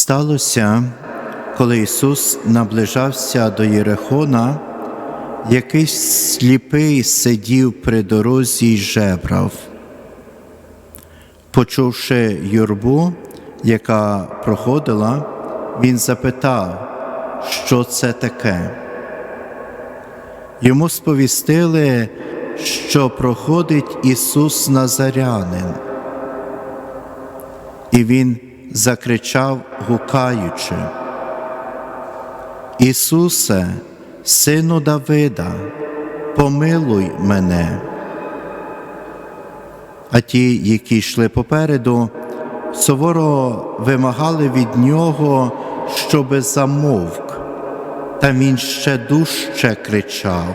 Сталося, коли Ісус наближався до Єрихона, якийсь сліпий сидів при дорозі й жебрав. Почувши юрбу, яка проходила, він запитав, що це таке. Йому сповістили, що проходить Ісус Назарянин. І він закричав, гукаючи, Ісусе, Сину Давида, помилуй мене. А ті, які йшли попереду, суворо вимагали від нього, щоби замовк, та він ще дужче кричав.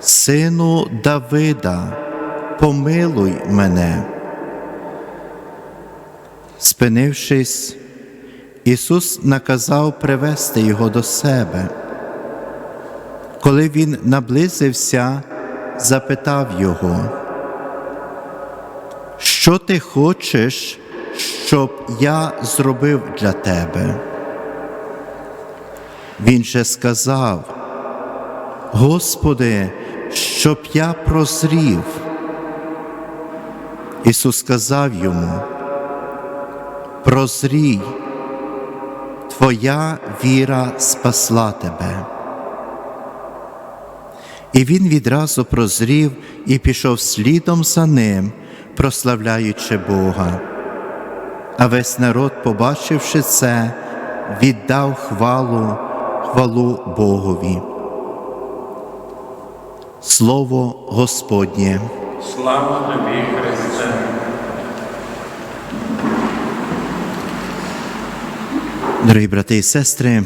Сину Давида, помилуй мене. Спинившись, Ісус наказав привести його до себе. Коли він наблизився, запитав його, що ти хочеш, щоб я зробив для тебе? Він же сказав, Господи, щоб я прозрів. Ісус сказав йому, прозрій, Твоя віра спасла тебе. І він відразу прозрів і пішов слідом за ним, прославляючи Бога. А весь народ, побачивши це, віддав хвалу, хвалу Богові. Слово Господнє. Слава тобі, Христе. Дорогі брати і сестри,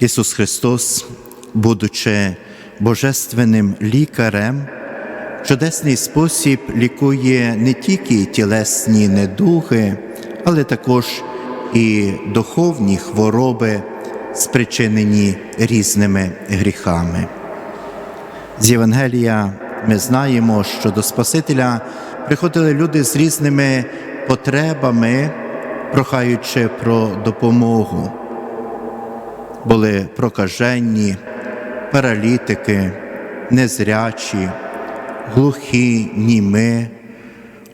Ісус Христос, будучи божественним лікарем, в чудесний спосіб лікує не тільки тілесні недуги, але також і духовні хвороби, спричинені різними гріхами. З Євангелія ми знаємо, що до Спасителя приходили люди з різними потребами, прохаючи про допомогу. Були прокаженні, паралітики, незрячі, глухі, німи,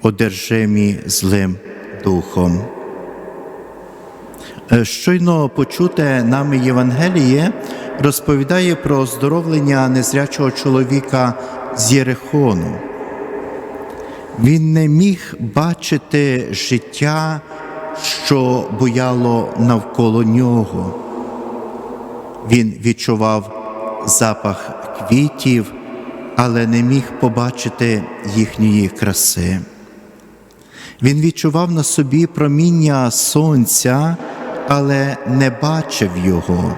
одержимі злим духом. Е, Щойно почуте нами Євангеліє розповідає про оздоровлення незрячого чоловіка з Єрихону. Він не міг бачити життя, що буяло навколо нього. Він відчував запах квітів, але не міг побачити їхньої краси. Він відчував на собі проміння сонця, але не бачив його,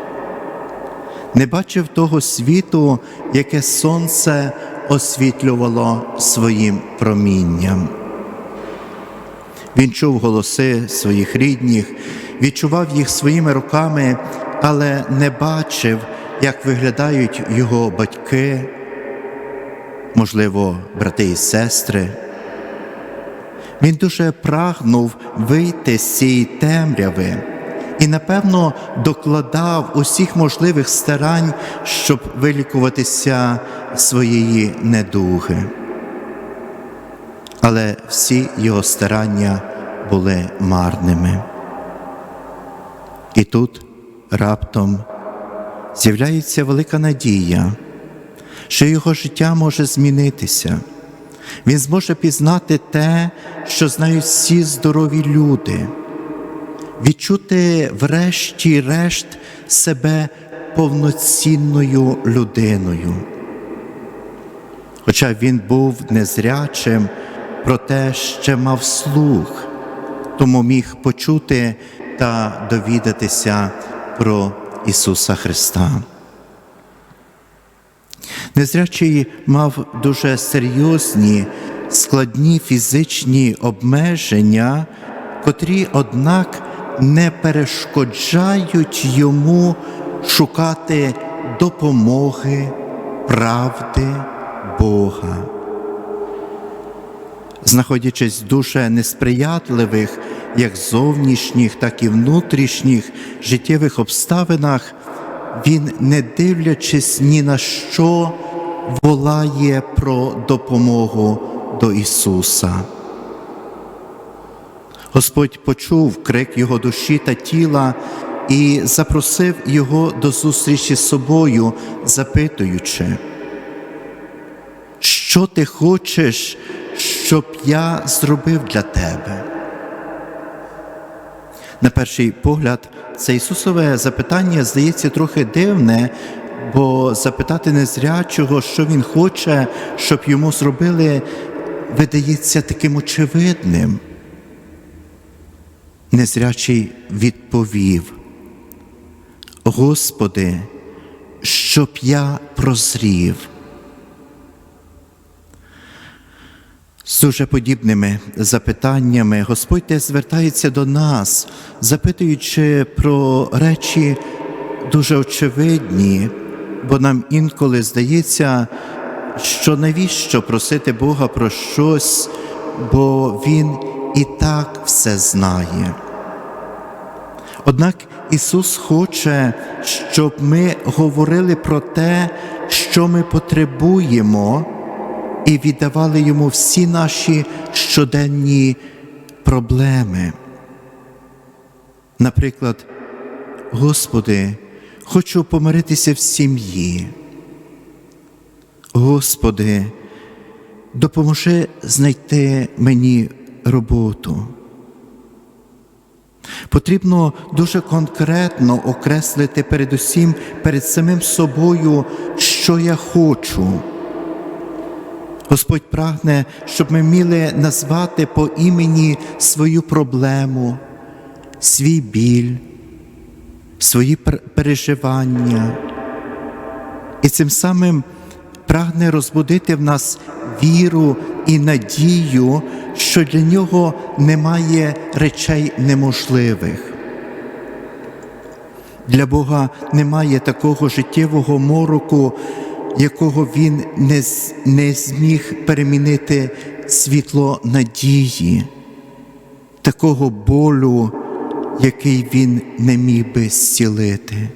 не бачив того світу, яке сонце освітлювало своїм промінням. Він чув голоси своїх рідних, відчував їх своїми руками, але не бачив, як виглядають його батьки, можливо, брати і сестри. Він дуже прагнув вийти з цієї темряви і, напевно, докладав усіх можливих старань, щоб вилікуватися своєї недуги. Але всі його старання були марними. І тут раптом з'являється велика надія, що його життя може змінитися. Він зможе пізнати те, що знають всі здорові люди, відчути врешті-решт себе повноцінною людиною. Хоча він був незрячим, проте ще мав слух, тому міг почути та довідатися про Ісуса Христа. Незрячий мав дуже серйозні, складні фізичні обмеження, котрі, однак, не перешкоджають йому шукати допомоги, правди Бога. Знаходячись в дуже несприятливих, як зовнішніх, так і внутрішніх життєвих обставинах, він, не дивлячись ні на що, волає про допомогу до Ісуса. Господь почув крик його душі та тіла і запросив його до зустрічі з собою, запитуючи, що ти хочеш, щоб я зробив для тебе? На перший погляд, це Ісусове запитання здається трохи дивне, бо запитати незрячого, що Він хоче, щоб йому зробили, видається таким очевидним. Незрячий відповів, Господи, щоб я прозрів. З дуже подібними запитаннями Господь звертається до нас, запитуючи про речі дуже очевидні, бо нам інколи здається, що навіщо просити Бога про щось, бо Він і так все знає. Однак Ісус хоче, щоб ми говорили про те, що ми потребуємо, і віддавали Йому всі наші щоденні проблеми. Наприклад, Господи, хочу помиритися в сім'ї. Господи, допоможи знайти мені роботу. Потрібно дуже конкретно окреслити передусім перед самим собою, що я хочу. Господь прагне, щоб ми вміли назвати по імені свою проблему, свій біль, свої переживання. І цим самим прагне розбудити в нас віру і надію, що для нього немає речей неможливих. Для Бога немає такого життєвого мороку, якого Він не, не зміг перемінити світло надії, такого болю, який Він не міг би зцілити.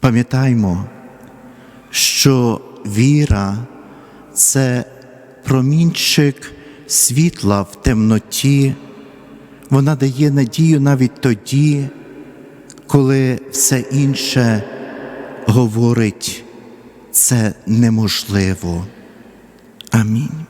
Пам'ятаймо, що віра це промінчик світла в темноті, вона дає надію навіть тоді, коли все інше говорить це неможливо. Амінь.